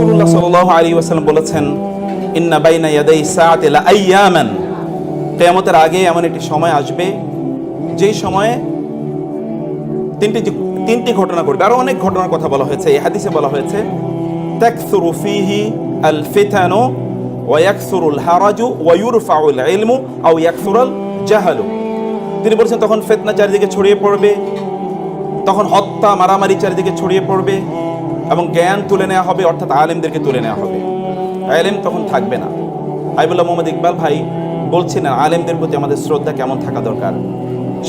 রাসূলুল্লাহ সাল্লাল্লাহু আলাইহি ওয়াসাল্লাম বলেছেন, ইন্না বাইনা ইয়াদাই সাআতি কিয়ামতের আগে এমন একটি সময় আসবে, যেই সময়ে তিনটি তিনটি ঘটনা ঘটবে। আরও অনেক ঘটনার কথা বলা হয়েছে, এই হাদিসে বলা হয়েছে, তাকসুরু ফিহি আল ফিতানু ওয়া ইয়াকসুরুল হারাজু ওয়া ইউরফাউল ইলমু আও জাহালু তিনি বলছেন, তখন ফিতনা চারিদিকে ছড়িয়ে পড়বে, তখন হত্যা, মারামারি চারিদিকে ছড়িয়ে পড়বে। এবং জ্ঞান তুলে নেওয়া হবে, অর্থাৎ আলেমদেরকে তুলে নেওয়া হবে। আলেম তখন থাকবে না। আইবুল্লাহ মোহাম্মদ ইকবাল ভাই বলছিলেন আলেমদের প্রতি আমাদের শ্রদ্ধা কেমন থাকা দরকার?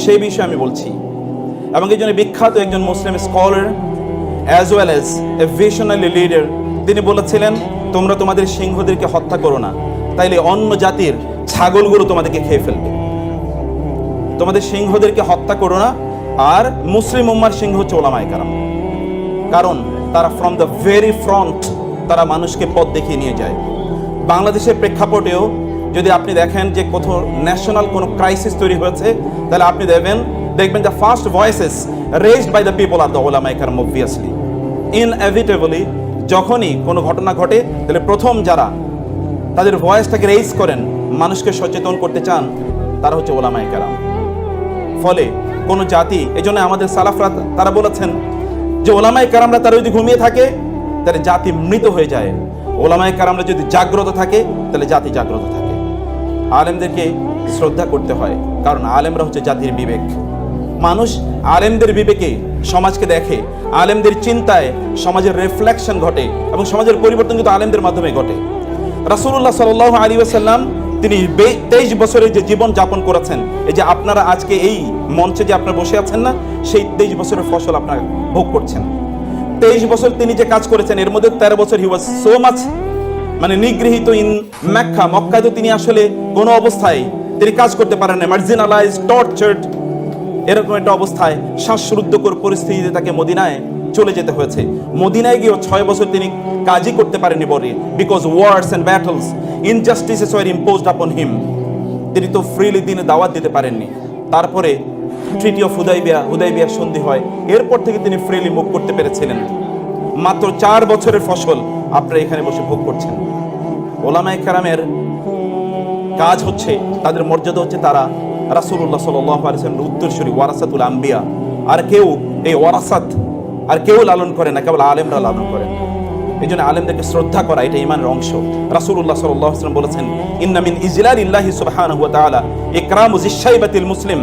সেই বিষয়ে আমি বলছি। এবং এই জন্য বিখ্যাত একজন Muslim scholar as well as a visionary leader তিনি বলেছিলেন, তোমরা তোমাদের সিংহদেরকে হত্যা করো না, তাইলে অন্য জাতির ছাগলগুলো তোমাদেরকে খেয়ে ফেলবে। তোমাদের সিংহদেরকে হত্যা করো না, আর মুসলিম উম্মার সিংহ হচ্ছে ওলামায় কারণ তারা ফ্রম দ্য ভেরি ফ্রন্ট তারা মানুষকে পথ দেখিয়ে নিয়ে যায়। বাংলাদেশের প্রেক্ষাপটেও যদি আপনি দেখেন যে কোথাও ন্যাশনাল কোনো ক্রাইসিস তৈরি হয়েছে, তাহলে আপনি দেখবেন দেখবেন the first voices raised by the people R the ওলামাই কারাম অবভিয়াসলি ইনএভিটেবলি যখনই কোনো ঘটনা ঘটে, তাহলে প্রথম যারা তাদের ভয়েসটাকে রেজ করেন, মানুষকে সচেতন করতে চান, তারা হচ্ছে ওলামাই কারাম ফলে কোনো জাতি এই জন্য আমাদের সালাফরা তারা বলেছেন যে ওলামাই কারামরা তারা যদি ঘুমিয়ে থাকে তাহলে জাতি মৃত হয়ে যায়। ওলামাই কারামরা যদি জাগ্রত থাকে, তাহলে জাতি জাগ্রত থাকে। আলেমদেরকে শ্রদ্ধা করতে হয়, কারণ আলেমরা হচ্ছে জাতির বিবেক। মানুষ আলেমদের বিবেকে সমাজকে দেখে, আলেমদের চিন্তায় সমাজের রিফ্লেকশন ঘটে এবং সমাজের পরিবর্তন কিন্তু আলেমদের মাধ্যমে ঘটে। রাসূলুল্লাহ সাল্লাল্লাহু আলী ওয়াসাল্লাম তিনি তেইশ বছরের যে জীবন যাপন করেছেন, এই যে আপনারা আজকে এই মঞ্চে যে আপনারা বসে আছেন না, সেই তেইশ বছরের ফসল আপনারা ভোগ করছেন। তেইশ বছর তিনি যে কাজ করেছেন, এর মধ্যে তেরো বছর হি ওয়াজ সো মাচ মানে নিগৃহীত ইন মক্কা মক্কায় তো তিনি আসলে কোনো অবস্থায় তিনি কাজ করতে পারেন না মার্জিনালাইজ টর্চার্ড এরকম একটা অবস্থায় শ্বাসরুদ্ধকর পরিস্থিতিতে তাকে মদিনায় চলে যেতে হয়েছে। মদিনায় গিয়েও ছয় বছর তিনি কাজই করতে পারেনি বলে because wars and battles injustices war imposed upon him তিনি তো ফ্রিলি দিনে দাওয়াত দিতে পারেননি। তারপরে ট্রিটি অফ হুদাইবিয়া হুদাইবিয়ার সন্ধি হয়। এরপর থেকে তিনি ফ্রিলি মুভ করতে পেরেছিলেন। মাত্র চার বছরের ফসল আপনারা এখানে বসে ভোগ করছেন। ওলামায়ে কেরামের কাজ হচ্ছে, তাদের মর্যাদা হচ্ছে তারা রাসূলুল্লাহ সাল্লাল্লাহু আলাইহি ওয়াসাল্লামের উত্তরসূরি ওয়ারাসাতুল আম্বিয়া। আর কেউ এই ওয়ারাসাত আর কেউ লালন করে না, কেবল আলেমরা লালন করেন এই জন্য আলেমদেরকে শ্রদ্ধা করা, এটা ইমানের অংশ। বলেছেন, ইন্না মিন ইজলালিল্লাহি সুবহানাহু ওয়া তাআলা ইকরামু যিশাইবাতিল মুসলিম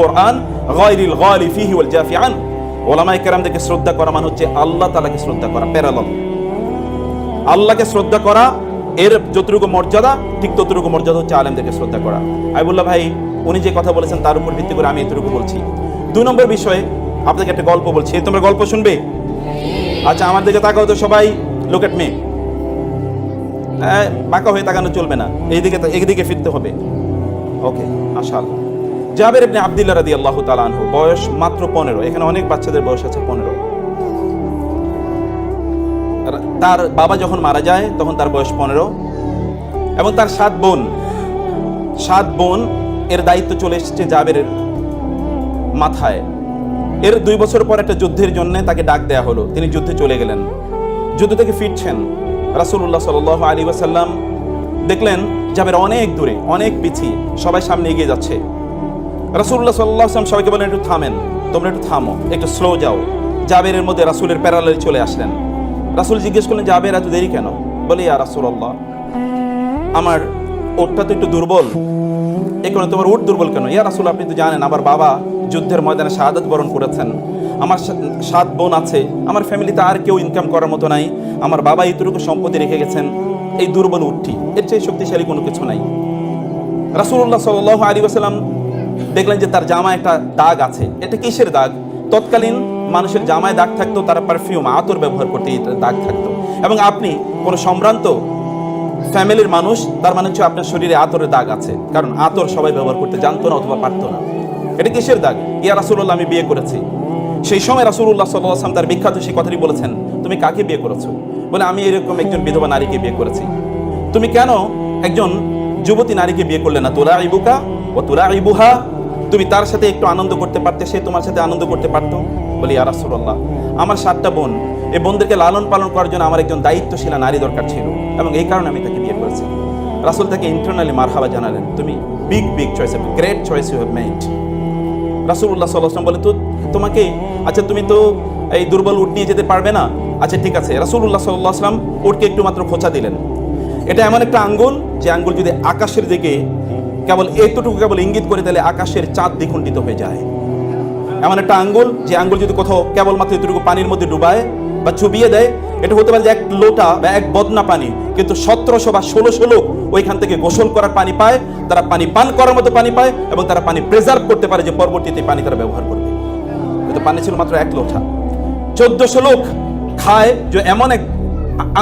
কোরআন গায়রিল গালি ফিহি ওয়াল জাফি আন ওলামায়ে কেরামদেরকে শ্রদ্ধা করা মানে হচ্ছে আল্লাহ তাআলাকে শ্রদ্ধা করা, প্যারালাল। আল্লাহকে শ্রদ্ধা করা, এর যতটুকু মর্যাদা, ঠিক ততটুকু মর্যাদা হচ্ছে আলেমদেরকে শ্রদ্ধা করা। আইবুল্লাহ ভাই, উনি যে কথা বলেছেন তার উপর ভিত্তি করে আমি এতটুকু বলছি। দুই নম্বর বিষয়ে আপনাকে একটা গল্প বলছি। তোমরা গল্প শুনবে? আচ্ছা আমার দিকে তাকাও তো সবাই। লোক এট মে বাঁকা হয়ে তাকানো চলবে না। এইদিকে এইদিকে ফিরতে হবে। ওকে আশাল জাবের ইবনে আব্দুল্লাহ রাদিয়াল্লাহু তাআলা আনহু, বয়স মাত্র পনেরো। এখানে অনেক বাচ্চাদের বয়স আছে পনেরো। তার বাবা যখন মারা যায়, তখন তার বয়স পনেরো। এবং তার সাত বোন। সাত বোন এর দায়িত্ব চলে এসেছে জাবের মাথায়। এর দুই বছর পর একটা যুদ্ধের জন্য তাকে ডাক দেয়া হলো। তিনি যুদ্ধে চলে গেলেন। যুদ্ধ থেকে ফিরছেন। রাসূলুল্লাহ সাল্লাল্লাহু আলাইহি ওয়াসাল্লাম দেখলেন, জাবের অনেক দূরে, অনেক পিছিয়ে সবাই সামনে এগিয়ে যাচ্ছে। রাসূলুল্লাহ সাল্লাল্লাহু আলাইহি ওয়াসাল্লাম সবাইকে বলেন, একটু থামেন, তোমরা একটু থামো, একটু স্লো যাও। জাবেরের মধ্যে রাসূলের প্যারালালে চলে আসলেন। রাসূল জিজ্ঞেস করলেন, জাবের, এত দেরি কেন? বলে, ইয়া রাসূলুল্লাহ, আমার ওটটা তো একটু দুর্বল। এই কারণে তোমার উট দুর্বল কেন? ইয়া রাসুল, আপনি তো জানেন আমার বাবা যুদ্ধের ময়দানে শাহাদাত বরণ করেছেন। আমার সাত বোন আছে, আমার ফ্যামিলিতে আর কেউ ইনকাম করার মতো নাই। আমার বাবা এইটুকু সম্পত্তি রেখে গেছেন, এই দুর্বল উঠটি এর চেয়ে শক্তিশালী কোনো কিছু নাই। রাসূলুল্লাহ সাল্লাল্লাহু আলাইহি ওয়াসাল্লাম দেখলেন যে তার জামায় একটা দাগ আছে। এটা কিসের দাগ? তৎকালীন মানুষের জামায় দাগ থাকতো, তারা পারফিউম আতর ব্যবহার করতে দাগ থাকতো। এবং আপনি কোনো সম্ভ্রান্ত ফ্যামিলির মানুষ, তার মানে হচ্ছে আপনার শরীরে আতরের দাগ আছে। কারণ আতর সবাই ব্যবহার করতে জানতো না অথবা পারতো না। এটা কিসের দাগ? ইয়া রাসূলুল্লাহ, আমি বিয়ে করেছি। সেই সময় আলাইহি ওয়াসাল্লাম তার বিখ্যাত সেই কথাটি বলেছেন, তুমি কাকে বিয়ে করেছ? বলে, আমি এরকম একজন বিধবা নারীকে বিয়ে করেছি। তুমি কেন একজন যুবতী নারীকে বিয়ে করলে না? তোলা ইবুকা ও তোলা ইবুহা তুমি তার সাথে একটু আনন্দ করতে পারতে, সে তোমার সাথে আনন্দ করতে পারতো? বলি, ইয়া রাসূলুল্লাহ, আমার সাতটা বোন এই বোনদেরকে লালন পালন করার জন্য আমার একজন দায়িত্বশীলা নারী দরকার ছিল এবং এই কারণে আমি তাকে করেছি। রাসূল তাকে ইন্টারনালি মারহাবা জানালেন, তুমি big big choice great choice you have made রাসূলুল্লাহ সাল্লাল্লাহু বলে, তো তোমাকে আচ্ছা তুমি তো এই দুর্বল উট নিয়ে যেতে পারবে না? আচ্ছা ঠিক আছে। রাসূলুল্লাহ সাল্লাল্লাহু আলাইহি সাল্লাম উটকে একটু মাত্র খোঁচা দিলেন। এটা এমন একটা আঙ্গুল যে আঙ্গুল যদি আকাশের দিকে কেবল এতটুকু কেবল ইঙ্গিত করে, তাহলে আকাশের চাঁদ দ্বিখণ্ডিত হয়ে যায়। এমন একটা আঙ্গুল যে আঙ্গুল যদি কোথাও কেবলমাত্র এতটুকু পানির মধ্যে ডুবায় বা চুবিয়ে দেয় এটা হতে পারে যে এক লোটা বা এক বদনা পানি, কিন্তু সতেরোশো বা ষোলোশো লোক ওইখান থেকে গোসল করার পানি পায়, তারা পানি পান করার মতো পানি পায় এবং তারা পানি প্রিজার্ভ করতে পারে যে পরবর্তীতে পানি তারা ব্যবহার করবে। কিন্তু পানি ছিল মাত্র এক লোটা। চোদ্দশো লোক খায় যে এমন এক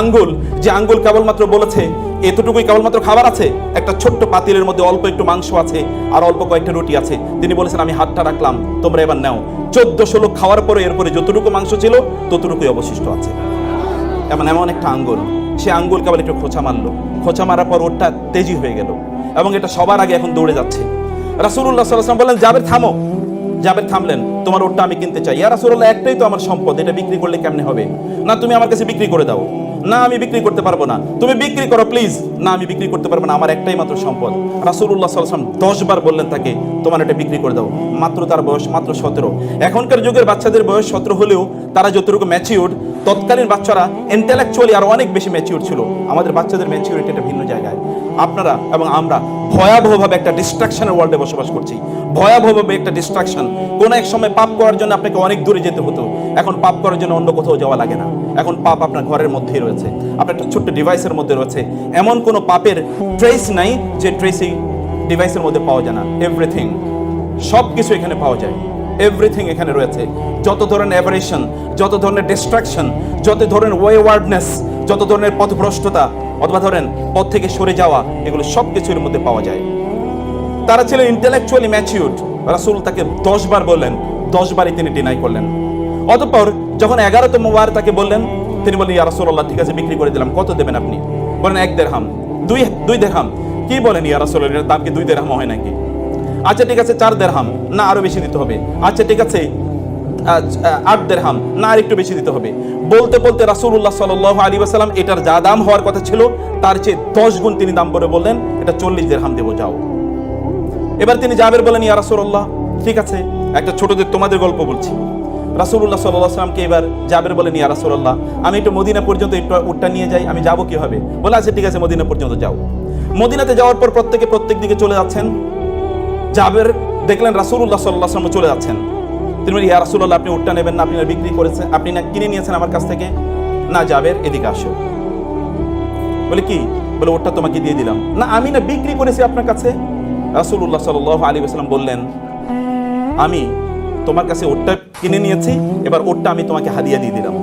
আঙ্গুল, যে আঙ্গুল কেবলমাত্র বলেছে, এতটুকুই কেবলমাত্র খাবার আছে, একটা ছোট্ট পাতিলের মধ্যে অল্প একটু মাংস আছে আর অল্প কয়েকটা রুটি আছে। তিনি বলেছেন, আমি হাতটা রাখলাম, তোমরা এবার নাও। চোদ্দশো লোক খাওয়ার পরে, এরপরে যতটুকু মাংস ছিল, ততটুকুই অবশিষ্ট আছে। এমন এমন একটা আঙ্গুল। সে আঙ্গুল কেবল একটু খোঁচা মারলো। খোঁচা মারার পর ওরটা তেজি হয়ে গেল এবং এটা সবার আগে এখন দৌড়ে যাচ্ছে। রাসুল্লাহ সাল্লাম বললেন যাবের থামো। যাবের থামলেন। তোমার ওরটা আমি কিনতে চাই। ইয়া রাসূলুল্লাহ, একটাই তো আমার সম্পদ, এটা বিক্রি করলে কেমনে হবে? না, তুমি আমার কাছে বিক্রি করে দাও। না, আমি বিক্রি করতে পারব না। তুমি বিক্রি করো, প্লিজ। না, আমি বিক্রি করতে পারব না, আমার একটাই মাত্র সম্পদ। রাসূলুল্লাহ সাল্লাল্লাহু আলাইহি দশ বার বললেন তাকে, তোমার এটা বিক্রি করে দাও। মাত্র তার বয়স মাত্র সতেরো। এখনকার যুগের বাচ্চাদের বয়স সতেরো হলেও তারা যতটুকু ম্যাচিউর তৎকালীন বাচ্চারা ইন্টেলেকচুয়ালি আরও অনেক বেশি ম্যাচিউর ছিল। আমাদের বাচ্চাদের ম্যাচিউরিটি একটা ভিন্ন জায়গায়। আপনারা এবং আমরা ভয়াবহভাবে একটা ডিস্ট্রাকশনের ওয়ার্ল্ডে বসবাস করছি। ভয়াবহভাবে একটা ডিস্ট্রাকশন কোন এক সময় পাপ করার জন্য আপনাকে অনেক দূরে যেতে হতো। এখন পাপ করার জন্য অন্য কোথাও যাওয়া লাগে না। এখন পাপ আপনার ঘরের মধ্যেই রয়েছে। আপনার একটা ছোট্ট ডিভাইসের মধ্যে রয়েছে। এমন কোনো পাপের ট্রেস নাই যে ট্রেসিং ডিভাইসের মধ্যে পাওয়া যায় না। এভরিথিং সব কিছু এখানে পাওয়া যায়। এভরিথিং এখানে রয়েছে। যত ধরনের অ্যাভারেশন যত ধরনের ডিস্ট্রাকশন যত ধরনের ওয়েওয়ার্ডনেস যত ধরনের পথভ্রষ্টতা, অথবা ধরেন পথ থেকে সরে যাওয়া, এগুলো সব কিছুর মধ্যে পাওয়া যায়। তারা ছিলেন ইন্টেলেকচুয়ালি ম্যাচিউর্ড রাসূল তাকে দশ বার বললেন, দশ বারই তিনি ডিনাই করলেন। অতঃপর যখন এগারোতম বার তাকে বললেন, তিনি বললেন, ইয়া রাসূলুল্লাহ, ঠিক আছে, বিক্রি করে দিলাম, কত দেবেন আপনি? বলেন, এক দেড় হাম দুই দুই দেড় হাম কি বলেন, ইয়া রাসূলুল্লাহ, এটার দাম কি দুই দেড়হাম হয় নাকি? আচ্ছা ঠিক আছে, চার দেড়হাম। না, আরও বেশি দিতে হবে। আচ্ছা ঠিক আছে আট দেড়হাম। না, আর একটু বেশি দিতে হবে। বলতে বলতে রাসূলুল্লাহ সাল্লাল্লাহু আলাইহি ওয়াসাল্লাম, এটার যা দাম হওয়ার কথা ছিল, তার চেয়ে দশ গুণ তিনি দাম বলে বললেন, এটা চল্লিশ দেড়হাম দেবো, যাও। এবার তিনি জাবের বলেন, ইয়া রাসূলুল্লাহ, ঠিক আছে, একটা ছোটদের তোমাদের গল্প বলছি। রাসূলুল্লাহ সাল্লাল্লাহু সাল্লামকে এবার জাবের বলেন, ইয়া রাসূলুল্লাহ, আমি একটু মদিনা পর্যন্ত একটু উটটা নিয়ে যাই, আমি যাব কীভাবে? বলে আচ্ছা ঠিক আছে, মদিনা পর্যন্ত যাও। মদিনাতে যাওয়ার পর প্রত্যেকে প্রত্যেক দিকে চলে যাচ্ছেন। জাবের দেখলেন আলাইহি সাল্লাম চলে যাচ্ছেন। তিনি বলেন ইয়া রাসূলুল্লাহ, আপনি উটটা নেবেন না, আপনি বিক্রি করেছেন আপনি না কিনে নিয়েছেন আমার কাছ থেকে? না, জাবের, এদিকে আসো। বলে, কি? বলে ওটা তোমাকে দিয়ে দিলাম। না, আমি না বিক্রি করেছি আপনার কাছে? রাসূলুল্লাহ সাল্লাল্লাহু আলাইহি ওয়াসাল্লাম বললেন, আমি তোমার কাছে ওটটা কিনে নিয়েছি, এবার ওটটা আমি তোমাকে হাদিয়া দিয়ে দিলাম।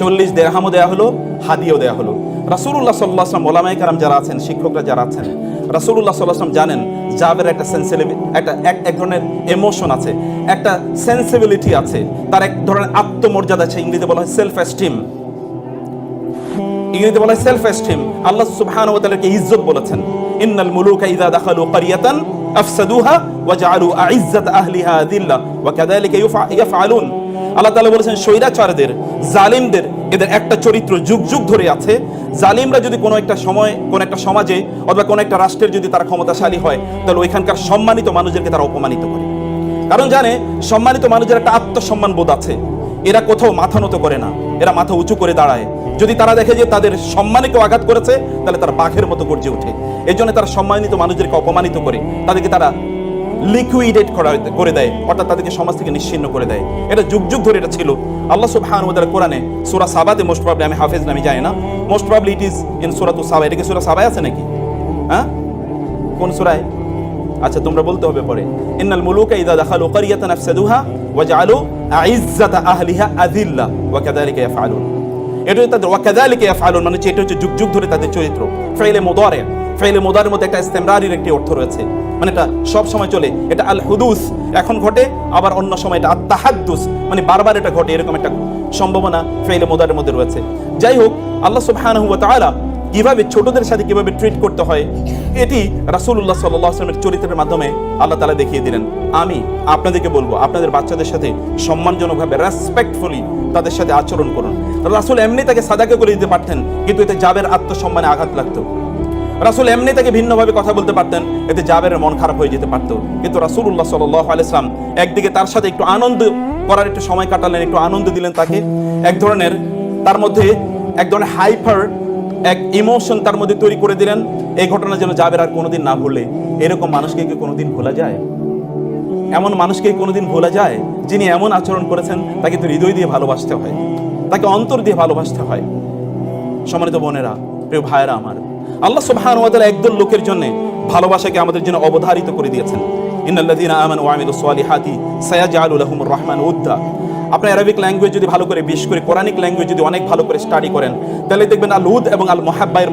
চল্লিশ দেড়হামও দেওয়া হলো, হাদিয়াও দেওয়া হলো। রাসূলুল্লাহ সাল্লাহ আসলাম ওলামাই কারাম যারা আছেন, শিক্ষকরা যারা আছেন, রাসূলুল্লাহ সাল্লাহ আসলাম জানেন জাবের একটা সেন্সিটিভ একটা এক এক ধরনের এমোশন আছে, একটা সেন্সিবিলিটি আছে, তার এক ধরনের আত্মমর্যাদা আছে, ইংরেজিতে বলা হয় সেলফ এস্টিম ইংরেজিতে বলা হয় সেলফ এস্টিম আল্লাহ সুবহানাহু ওয়া তাআলাকে ইজ্জত বলেছেন। ইন্নাল মুলুকা ইযা দাখালু ক্বরিয়াতান আফসাদুহা ওয়া জাআলু আইজ্জাত আহলিহা দিল্লা ওয়া কাযালিকা ইয়াফআলুন। আল্লাহ তাআলা বলেছেন, স্বৈরাচারদের, জালিমদের, এদের একটা চরিত্র যুগ যুগ ধরে আছে। জালিমরা যদি কোনো একটা সময়, কোনো একটা সমাজে অথবা কোনো একটা রাষ্ট্রের যদি তারা ক্ষমতাশালী হয়, তাহলে ওইখানকার সম্মানিত মানুষদেরকে তারা অপমানিত করে। কারণ জানে, সম্মানিত মানুষের একটা আত্মসম্মান বোধ আছে। এরা কোথাও মাথা নত করে না, এরা মাথা উঁচু করে দাঁড়ায়। যদি তারা দেখে যে তাদের সম্মানে কেউ আঘাত করেছে, তাহলে তারা বাঘের মতো গর্জে ওঠে। এই জন্য তারা সম্মানিত মানুষদেরকে অপমানিত করে। তাদেরকে তারা লিকুইডেট করা করে দেয়। অর্থাৎ তাদেরকে সমাজ থেকে নিশ্চিন্ন করে দেয়। এটা যুগ যুগ ধরে এটা ছিল। আল্লাহ সুবহান তাআলা কোরআনে সূরা সাবাতে মোস্ট প্রবলি আমি হাফেজ নামি জানি না। Most probably it is in সূরাতু সাবা। এটা কি সূরা সাবায় আছে নাকি? হ্যাঁ? কোন সূরায়? আচ্ছা তোমরা বলতে হবে পরে। ইন্নাল মুলুকা ইযা দাখালু ক্বরিয়াতান আফসাদুহা ওয়া আহলিহা আযিল্লা ওয়া কাযালিকা ইয়াফআলুন। এটা তাদের ওয়া কাযালিকা ইয়াফআলুন মানে হচ্ছে যুগ যুগ ধরে তাদের চরিত্র। ফাইলে মুদারে ফাইলে মুদারের মধ্যে একটা ইস্তেমরারির একটি অর্থ রয়েছে। মানে এটা সব সময় চলে। এটা আল হুদুস এখন ঘটে, আবার অন্য সময় এটা আত তাহাদ্দুস মানে বারবার এটা ঘটে, এরকম একটা সম্ভাবনা ফাইলে মুদারের মধ্যে রয়েছে। যাই হোক, আল্লাহ সুবহানাহু ওয়া তাআলা কীভাবে ছোটদের সাথে কীভাবে ট্রিট করতে হয়, এটি রাসূলুল্লাহ সাল্লাল্লাহু আলাইহি চরিত্রের মাধ্যমে আল্লাহ তালা দেখিয়ে দিলেন। আমি আপনাদেরকে বলব, আপনাদের বাচ্চাদের সাথে সম্মানজনকভাবে রেসপেক্টফুলি তাদের সাথে আচরণ করুন। রাসূল এমনি তাকে সাদাকে করে দিতে পারতেন, কিন্তু এতে জাবের আত্মসম্মানে আঘাত লাগতো। রাসূল এমনি তাকে ভিন্নভাবে কথা বলতে পারতেন, এতে জাবেরের মন খারাপ হয়ে যেতে পারতো। কিন্তু রাসূলুল্লাহ সাল্লাল্লাহু আলাইহি সাল্লাম একদিকে তার সাথে একটু আনন্দ করার একটু সময় কাটালেন, একটু আনন্দ দিলেন তাকে। এক ধরনের তার মধ্যে এক ধরনের হাইপার, এক ইমোশন তার মধ্যে তৈরি করে দিলেন, এই ঘটনা যেন জাবের আর কোনোদিন না ভুলে। এরকম মানুষকে কি কোনোদিন ভোলা যায়? এমন মানুষকে কোনোদিন ভোলা যায়, যিনি এমন আচরণ করেছেন, তাকে তো হৃদয় দিয়ে ভালোবাসতে হয়, তাকে অন্তর দিয়ে ভালোবাসতে হয়। সম্মানিত বোনেরা, প্রিয় ভাইয়েরা আমার আল্লাহ সুবহান ওয়া তাআলা একদল লোকের জন্য ভালোবাসাকে আমাদের জন্য অবধারিত করে দিয়েছেন। ইন্নাল্লাযীনা আমানু ওয়া আমিলুস সালিহাতি সায়াজআলু লাহুমুর উদ্দা। আপনি ল্যাঙ্গুয়েজ যদি ভালো করে বিশেষ করে কোরআনিক ল্যাঙ্গুয়েজ যদি অনেক ভালো করে স্টাডি করেন, তাহলে দেখবেন আল উদ এবং আল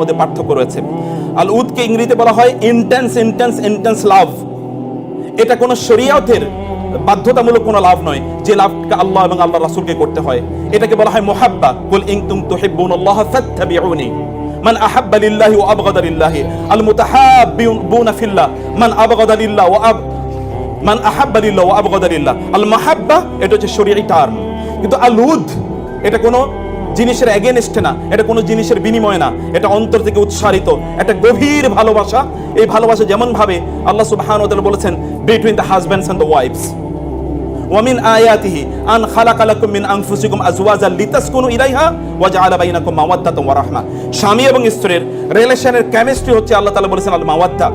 মধ্যে পার্থক্য রয়েছে। আল উদকে ইংরেজিতে বলা হয় ইন্টেন্স ইন্টেন্স ইন্টেন্স লাভ এটা কোনো শরীয়তের বাধ্যতামূলক কোনো লাভ নয়, যে লাভকে আল্লাহ এবং আল্লাহ রাসূলকে করতে হয়। এটাকে বলা হয় মুহাব্বা কুল ইন তুম ফাত্তাবিউনি। মান আহাব্বা লিল্লাহি ওয়া আবগাদা লিল্লাহি। আল মুতাহাব্বিউনা ফিল্লাহ। মান আবগাদা লিল্লাহ ওয়া আব মান আহাব্বা লিল্লাহ ওয়া এটা হচ্ছে শরীয়ী টার্ম। কিন্তু আল উদ, এটা কোনো জিনিসের এগেনস্টে না। এটা কোনো জিনিসের বিনিময় না। এটা অন্তর থেকে উৎসারিত। একটা গভীর ভালোবাসা। এই ভালোবাসা যেমন ভাবে আল্লাহ তাআলা বলেছেন between the husbands and the wives ওয়ামিন আয়াতিহি আন খালাকা লাকুম মিন আনফুসিকুম আজওয়াজান লিতাসকুনু ইলাইহা ওয়া জাআলা বাইনাকুম মাওয়াদ্দাতাম ওয়া রাহমা স্বামী এবং স্ত্রীর রিলেশনের কেমিস্ট্রি হচ্ছে আল্লাহ তাআলা বলেছেন আল মাওয়াদ্দা।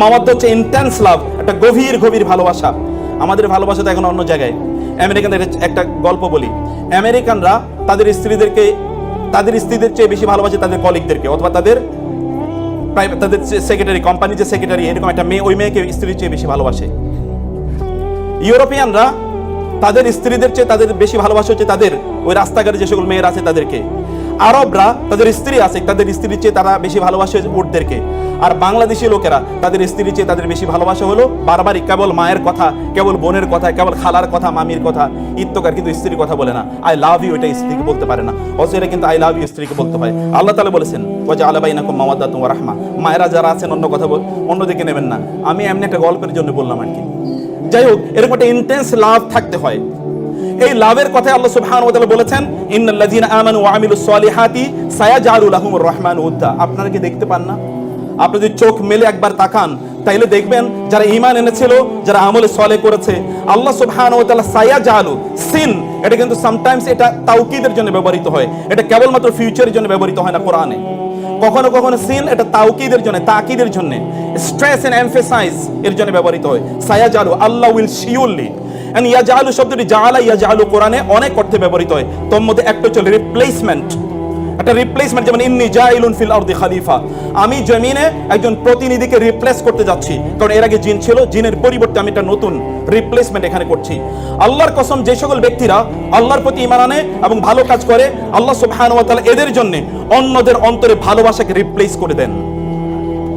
মাওয়াদ্দা হচ্ছে ইন্টেন্স লাভ একটা গভীর গভীর ভালোবাসা। আমাদের ভালোবাসা তো এখন অন্য জায়গায়। আমেরিকানদের একটা গল্প বলি। আমেরিকানরা তাদের স্ত্রীদেরকে, তাদের স্ত্রীদের চেয়ে বেশি ভালোবাসে তাদের কলিগদেরকে অথবা তাদের প্রাইভেট তাদের সেক্রেটারি কোম্পানির যে সেক্রেটারি এরকম একটা মেয়ে, ওই মেয়েকে স্ত্রীর চেয়ে বেশি ভালোবাসে। ইউরোপিয়ানরা তাদের স্ত্রীদের চেয়ে তাদের বেশি ভালোবাসা হচ্ছে তাদের ওই রাস্তাঘাটে যে সকল মেয়েরা আছে তাদেরকে। আরবরা তাদের স্ত্রী আছে, তাদের স্ত্রীর চেয়ে তারা বেশি ভালোবাসে উটদেরকে আর বাংলাদেশি লোকেরা তাদের স্ত্রীর চেয়ে তাদের বেশি ভালোবাসা হলো বারবারই কেবল মায়ের কথা, কেবল বোনের কথা, কেবল খালার কথা, মামির কথা ইত্যকার কিন্তু স্ত্রীর কথা বলে না। আই লাভ ইউ এটা স্ত্রীকে বলতে পারে না। অথচ কিন্তু আই লাভ ইউ স্ত্রীকে বলতে হয়। আল্লাহ তালা বলেছেন ওয়াজা আলাবাই নাকুম মামাদ্দা তোমার রাহমা। মায়েরা যারা আছেন অন্য কথা অন্যদিকে নেবেন না। আমি এমনি একটা গল্পের জন্য বললাম আর কি। যাই হোক, এরকম একটা ইন্টেন্স লাভ থাকতে হয়। এই লাভের কথা আল্লাহ সুবহানাহু ওয়া তাআলা বলেছেন ইন্নাল্লাযীনা আমানু ওয়া আমিলুস সালিহাতি সায়াজআলু লাহুমুর রহমান উদ্দা। আপনারা কি দেখতে পান না? আপনি যদি চোখ মেলে একবার তাকান, তাইলে দেখবেন যারা ঈমান এনেছিল, যারা আমলে সলে করেছে, আল্লাহ সুবহানাহু ওয়া তাআলা সায়াজআলু সিন, এটা কিন্তু সামটাইমস এটা তাওকীদের জন্য ব্যবহৃত হয়। এটা কেবলমাত্র ফিউচারের জন্য ব্যবহৃত হয় না কোরআনে। কখনো কখনো সিন এটা তাওকিদের জন্য, তাকিদের জন্য। স্ট্রেস এন্ড এমফেসাইজ এর জন্য ব্যবহৃত হয়। সায়াজালু, আল্লাহ উইল শিওরলি। এন্ড ইয়াজালু শব্দটি জালা ইয়াজালু কোরআনে অনেক অর্থে ব্যবহৃত হয়। তোর মধ্যে একটা হচ্ছে রিপ্লেসমেন্ট একটা রিপ্লেসমেন্ট যেমন ইন্নি জাইলুন ফিল আরদি খলিফা। আমি জমিনে একজন প্রতিনিধিকে রিপ্লেস করতে যাচ্ছি। কারণ এর আগে জিন ছিল, জিনের পরিবর্তে আমি একটা নতুন রিপ্লেসমেন্ট এখানে করছি। আল্লাহর কসম, যে সকল ব্যক্তিরা আল্লাহর প্রতি ইমান আনে এবং ভালো কাজ করে, আল্লাহ সুবহানাহু ওয়া তাআলা এদের জন্য অন্যদের অন্তরে ভালোবাসাকে রিপ্লেস করে দেন।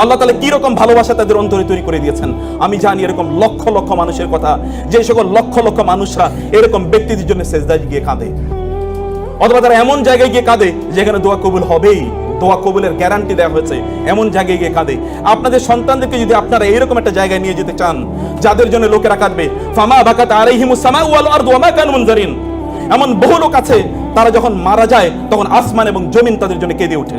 আল্লাহ তালা কীরকম ভালোবাসা তাদের অন্তরে তৈরি করে দিয়েছেন? আমি জানি এরকম লক্ষ লক্ষ মানুষের কথা, যে সকল লক্ষ লক্ষ মানুষরা এরকম ব্যক্তিদের জন্য সেজদায় গিয়ে কাঁদে। অথবা তারা এমন জায়গায় গিয়ে কাঁদে, যেখানে দোয়া কবুল হবেই। দোয়া কবুলের গ্যারান্টি দেওয়া হয়েছে, এমন জায়গায় গিয়ে কাঁদে। আপনাদের সন্তানদেরকে যদি আপনারা এরকম একটা জায়গায় নিয়ে যেতে চান, যাদের জন্য লোকেরা কাঁদবে, ফামা বাকাত আলাইহিমুস সামা ওয়াল আরদু ওয়া মা কানু মুনজারিন। এমন বহু লোক আছে, তারা যখন মারা যায়, তখন আসমান এবং জমিন তাদের জন্য কেঁদে ওঠে।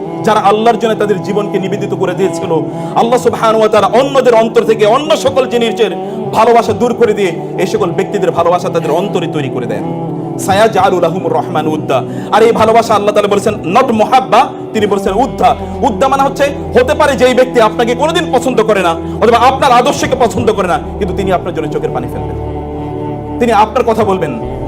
যারা আল্লাহর জন্য তাদের জীবনকে নিবেদিত করে দিয়েছিল। আল্লাহ সুবহান ওয়া তাআলা অন্যদের অন্তর থেকে অন্য সকল জিনিসের ভালোবাসা দূর করে দিয়ে এই সকল ব্যক্তিদের ভালোবাসা তাদের অন্তরে তৈরি করে দেন। সায়া রহমান উদ্দা। আর এই ভালোবাসা আল্লাহ তাআলা বলেছেন, নট মোহাব্বা তিনি উদ্দা মানে হচ্ছে, হতে পারে যে এই ব্যক্তি আপনাকে কোনোদিন পছন্দ করে না, অথবা আপনার আদর্শকে পছন্দ করে না, কিন্তু তিনি আপনার জন্য চোখের পানি ফেলবেন। তিনি আপনার কথা বলবেন।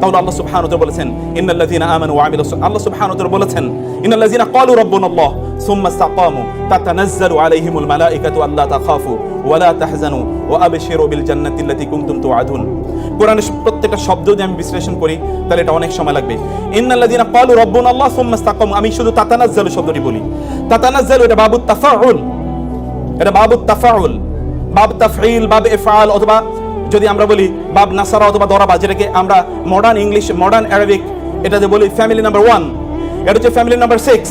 তাহলে আল্লাহ সুবহানাহু ওয়া বলেছেন, ইন্নাল্লাযীনা আমানু ওয়া আমিলুস আল্লাহ সুবহানাহু ওয়া বলেছেন, ইন্নাল্লাযীনা ক্বালু রাব্বুনাল্লাহ সুম্মা ইসতাকামু তাতানাজ্জালু আলাইহিমুল মালাইকাতু আল্লা তাখাফু ওয়া লা তাহজানু ওয়া আবশিরু বিল জান্নাতি আল্লাতী কুনতুম তুআদুন। কোরআনের প্রত্যেকটা শব্দ যদি আমি বিশ্লেষণ করি, তাহলে এটা অনেক সময় লাগবে। ইন্নাল্লাযীনা ক্বালু রাব্বুনাল্লাহ সুম্মা ইসতাকামু আমি শুধু তাতানাজ্জালু শব্দটি বলি। তাতানাজ্জালু এটা বাবুত তাফাউল। এটা বাবু তাফাউল। বাব তাফঈল বাব ইফআল অথবা যদি আমরা বলি বাব নাসারা অথবা দরাবা, যেটাকে আমরা মডার্ন ইংলিশ মডার্ন অ্যারাবিক এটাতে বলি ফ্যামিলি নাম্বার ওয়ান এটা হচ্ছে family number six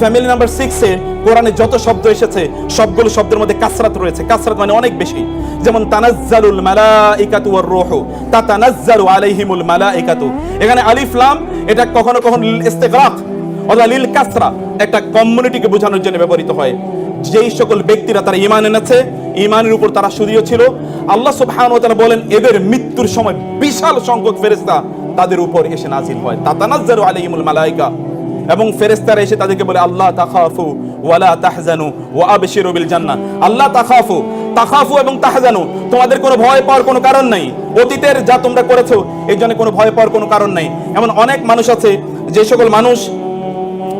family number সিক্সে কোরআনে যত শব্দ এসেছে, সবগুলো শব্দের মধ্যে কাসরাত রয়েছে। কাসরাত মানে অনেক বেশি। যেমন, তানাজ্জালুল মালাইকাতু ওয়ার রূহু, তাতানাজ্জালু আলাইহিমুল মালাইকাতু। এখানে আলিফ, লাম, এটা কখনো কখনো ইস্তিগরাক অথবা লিল কাসরা, একটা কমিউনিটিকে বোঝানোর জন্য ব্যবহৃত হয়। যেই সকল ব্যক্তিরা তারা ইমান এনেছে ইমানের উপর তারা সুদীয় ছিল। আল্লাহ সুবহানাহু ওয়া তাআলা বলেন, এদের মৃত্যুর সময় বিশাল সংখ্যক ফেরেশতা তাদের উপর এসে নাজিল হয়। তাতানাজ্জালু আলাইহিমুল মালাইকা। এবং ফেরেশতারা এসে তাদেরকে বলে, আল্লাহ তাখাফু ওয়ালা তাহজানু ওয়া আবশিরু বিল জান্নাহ। আল্লাহ তাখাফু তাখাফু এবং তাহজানু, তোমাদের কোনো ভয় পাওয়ার কোনো কারণ নাই। অতীতের যা তোমরা করেছ এই জন্য কোনো ভয় পাওয়ার কোনো কারণ নাই। এমন অনেক মানুষ আছে, যে সকল মানুষ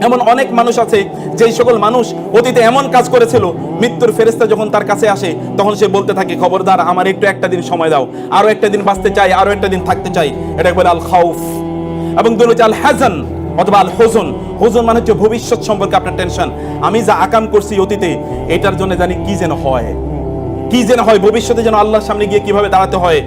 এমন অনেক মানুষ আছে, যেই সকল মানুষ অতীতে এমন কাজ করেছিল, মৃত্যুর ফেরেস্তা যখন তার কাছে আসে, তখন সে বলতে থাকে, খবরদার, আমার একটু একটা দিন সময় দাও, আরও একটা দিন বাঁচতে চাই, আরও একটা দিন থাকতে চাই। এটা বলে আল খাউফ এবং দুল হচ্ছে আল হাজান অথবা আল হোজন হোজন মানে হচ্ছে ভবিষ্যৎ সম্পর্কে আপনার টেনশন আমি যা আকাম করছি অতীতে, এটার জন্য জানি কি যেন হয়। কি যেন হয়, ভবিষ্যতে যেন আল্লাহর সামনে গিয়ে কীভাবে দাঁড়াতে হয়।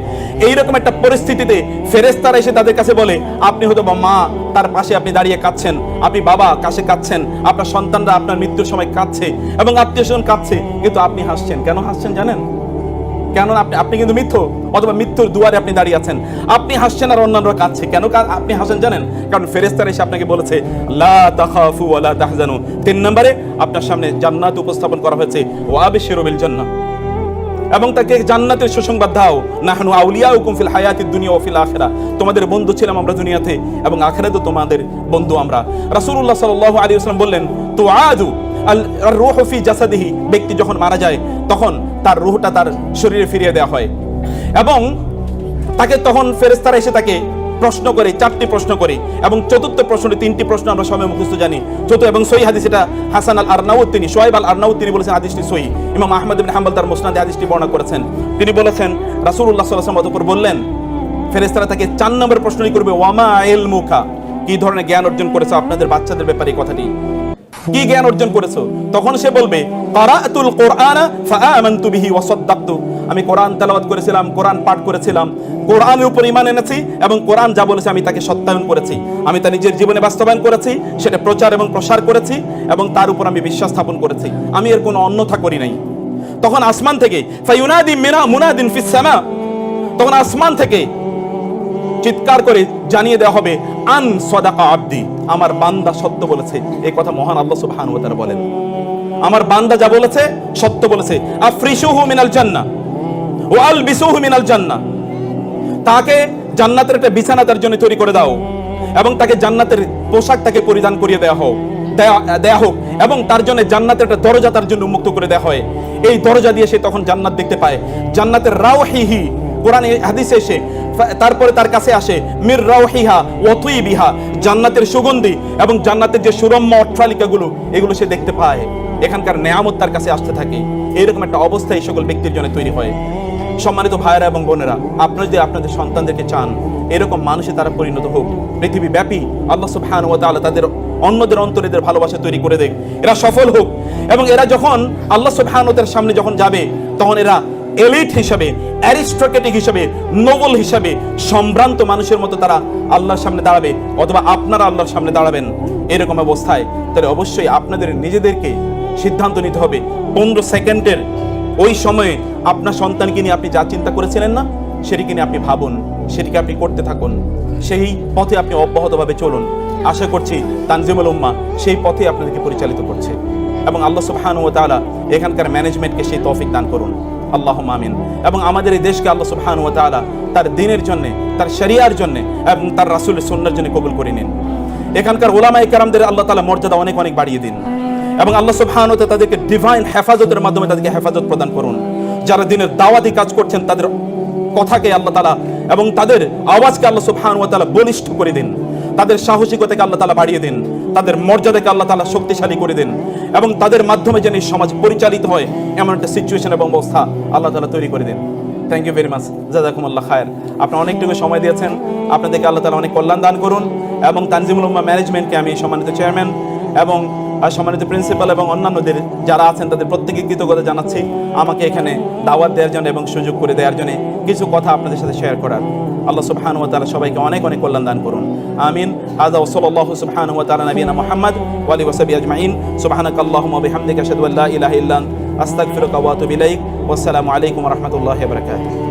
এইরকম একটা পরিস্থিতিতে ফেরেস্তারা এসে তাদের কাছে বলে, আপনি হয়তো মা, তার পাশে আপনি দাঁড়িয়ে কাঁদছেন, আপনি বাবা কাছে কাঁদছেন, আপনার সন্তানরা আপনার মৃত্যুর সময় কাঁদছে এবং আত্মীয় স্বজন কাঁদছে, কিন্তু আপনি হাসছেন। কেন হাসছেন জানেন? কেন আপনি আপনি কিন্তু মিথ্য, অথবা মৃত্যুর দুয়ারে আপনি দাঁড়িয়ে আছেন। আপনি হাসছেন আর অন্যান্যরা কাঁদছে। কেন আপনি হাসেন জানেন? কারণ ফেরেস্তারা এসে আপনাকে বলেছে, লা তাখাফু ওয়া লা তাহজানু। তিন নম্বরে আপনার সামনে জান্নাত উপস্থাপন করা হয়েছে, ওয়া আবিশিরু বিল জান্নাহ। এবং তাকে জান্নাতের সুসংবাদ দাও। নাহানু আউলিয়া ফিল হায়াতি দুনিয়া ও ফিল আখিরা। তোমাদের বন্ধু ছিলাম আমরা দুনিয়াতে এবং আখেরা তো তোমাদের বন্ধু আমরা। রাসূলুল্লাহ সাল্লাল্লাহু আলাইহি ওয়াসাল্লাম বললেন তো আল রোহফি জাসাদিহি। ব্যক্তি যখন মারা যায়, তখন তার রোহটা তার শরীরে ফিরিয়ে দেওয়া হয়। এবং তাকে তখন ফেরেস্তারা এসে তাকে প্রশ্ন করে, চারটি প্রশ্ন করে এবং চতুর্থ প্রশ্নটি তিনটি প্রশ্ন আমরা সবাই মুখস্থ জানি। চতুর্থ এবং সই হাদিস এটা হাসান আল আরনাউদ তিনি সোয়াইব আল আরনাউদ তিনি বলেছেন হাদিসটি সই ইমাম আহমদ বিন হাম্বল তার মোসনাদে হাদিসটি বর্ণনা করেছেন। তিনি বলেছেন রাসুল্লাহ সাল্লাহ আলাইহি ওয়াসাল্লাম বললেন ফেরেস্তারা তাকে চার নম্বর প্রশ্নই করবে ওয়ামা এল মুখা কি ধরনের জ্ঞান অর্জন করেছে আপনাদের বাচ্চাদের ব্যাপারে কথাটি? কি জ্ঞান অর্জন করেছ? তখন সে বলবে কারাতুল কোরআনা ফাআমানতু বিহি ওয়া সাদ্দাকতু। আমি কোরআন তেলাওয়াত করেছিলাম, কোরআন পাঠ করেছিলাম কোরআনের উপর ঈমান এনেছি এবং কোরআন যা বলেছে আমি তাকে সত্যায়ন করেছি। আমি তা নিজের জীবনে বাস্তবায়ন করেছি, সেটা প্রচার এবং প্রসার করেছি এবং তার উপর আমি বিশ্বাস স্থাপন করেছি। আমি এর কোনো অন্যথা করি নাই। তখন আসমান থেকে ফায়ুনাদি মিনা মুনাদিন ফিস সামা। তখন আসমান থেকে চিৎকার করে জানিয়ে দেওয়া হবে, আন সদাকা আব্দি। আমার বান্দা সত্য বলেছে। এই কথা মহান আল্লাহ সুবহানাহু ওয়া তাআলা বলেন। আমার বান্দা যা বলেছে, সত্য বলেছে। আফরিশুহু মিনাল জান্নাহ ওয়া আলবিসুহু মিনাল জান্নাহ। তাকে জান্নাতের একটা বিছানা তার জন্য তৈরি করে দাও এবং তাকে জান্নাতের পোশাক তাকে পরিধান করিয়ে দেওয়া হোক, দেয়া হোক এবং তার জন্য জান্নাতের একটা দরজা তার জন্য উন্মুক্ত করে দেওয়া হয়। এই দরজা দিয়ে সে তখন জান্নাত দেখতে পায়। জান্নাতের রাওহিহি কোরআনে হাদিসে এসে তারপরে তার কাছে আসে, মির রাওহিহা ওয়াতুই বিহা জান্নাতের সুগন্ধি এবং জান্নাতের যে সুরম্য অট্টালিকাগুলো, এগুলো সে দেখতে পায়। এখানকার নেয়ামত তার কাছে আসতে থাকে। এইরকম একটা অবস্থা এই সকল ব্যক্তির জন্য তৈরি হয়। সম্মানিত ভাইয়েরা এবং বোনেরা, আপনারা যদি আপনাদের সন্তানদেরকে চান, এরকম মানুষে তারা পরিণত হোক। পৃথিবী ব্যাপী আল্লাহ সুবহানাহু ওয়া তাআলা তাদের অন্যদের অন্তরে এদের ভালোবাসা তৈরি করে দেখ। এরা সফল হোক। এবং এরা যখন আল্লাহ সুবহানাহু ওয়া সামনে যখন যাবে, তখন এরা এলিট হিসাবে অ্যারিস্ট্রোক্রেটিক হিসাবে, নোবেল হিসাবে সম্ভ্রান্ত মানুষের মতো তারা আল্লাহর সামনে দাঁড়াবে অথবা আপনারা আল্লাহর সামনে দাঁড়াবেন এরকম অবস্থায়। তাহলে অবশ্যই আপনাদের নিজেদেরকে সিদ্ধান্ত নিতে হবে। পনেরো সেকেন্ডের ওই সময়ে আপনার সন্তানকে নিয়ে আপনি যা চিন্তা করেছিলেন না, সেটিকে নিয়ে আপনি ভাবুন, সেটিকে আপনি করতে থাকুন। সেই পথে আপনি অব্যাহতভাবে চলুন। আশা করছি তানজিমুল উম্মা সেই পথে আপনাদেরকে পরিচালিত করছে। এবং আল্লাহ সুবহান ও তাআলা এখানকার ম্যানেজমেন্টকে সেই তৌফিক দান করুন। আল্লাহ আমিন। এবং আমাদের এই দেশকে আল্লাহ সুবহান ও তাআলা তার দিনের জন্যে, তার শরিয়ার জন্যে এবং তার রাসূলের সুন্নার জন্য কবুল করে নিন। এখানকার ওলামায়ে কেরামদের আল্লাহ তাআলা মর্যাদা অনেক অনেক বাড়িয়ে দিন। এবং আল্লাহ সুবহান ও তাদেরকে ডিভাইন হেফাজতের মাধ্যমে তাদেরকে হেফাজত প্রদান করুন। যারা দিনের দাওয়াতি কাজ করছেন, তাদের কথাকে আল্লাহ তালা এবং তাদের আওয়াজকে আল্লাহ সুবহান ওয়া তাআলা বলিষ্ঠ করে দিন। তাদের সাহসিকতাকে আল্লাহ তালা বাড়িয়ে দিন, তাদের মর্যাদাকে আল্লাহ তালা শক্তিশালী করে দিন এবং তাদের মাধ্যমে যেন এই সমাজ পরিচালিত হয়, এমন একটা সিচুয়েশন এবং অবস্থা আল্লাহ তালা তৈরি করে দিন। থ্যাংক ইউ ভেরি মাচ জাজাকুম আল্লাহ খায়ের। আপনি অনেকটুকু সময় দিয়েছেন, আপনাদেরকে আল্লাহ তালা অনেক কল্যাণ দান করুন এবং তানজিমুল উম্মা ম্যানেজমেন্টকে আমি সম্মানিত চেয়ারম্যান এবং সম্মানিত প্রিন্সিপাল এবং অন্যান্যদের যারা আছেন, তাদের প্রত্যেকে কৃতজ্ঞতা জানাচ্ছি। আমাকে এখানে দাওয়াত দেওয়ার জন্য এবং সুযোগ করে দেওয়ার জন্য কিছু কথা আপনাদের সাথে শেয়ার করার। আল্লাহ সুবহান ওয়া তাআলা সবাইকে অনেক অনেক কল্যাণ দান করুন। আমিন। আযা ওয়া সাল্লাল্লাহু সুবহান ওয়া তাআলা নবিয়ানা মুহাম্মদ ওয়া আলিহি ওয়া সাহবিহি আজমাইন। সুবহানাকাল্লাহুম্মা ওয়া বিহামদিকা আশহাদু আল্লা ইলাহা ইল্লা আস্তাগফিরুকা ওয়া আতুবু ইলাইক। ওয়াসসালামু আলাইকুম ওয়া রাহমাতুল্লাহি ওয়া বারাকাতুহু।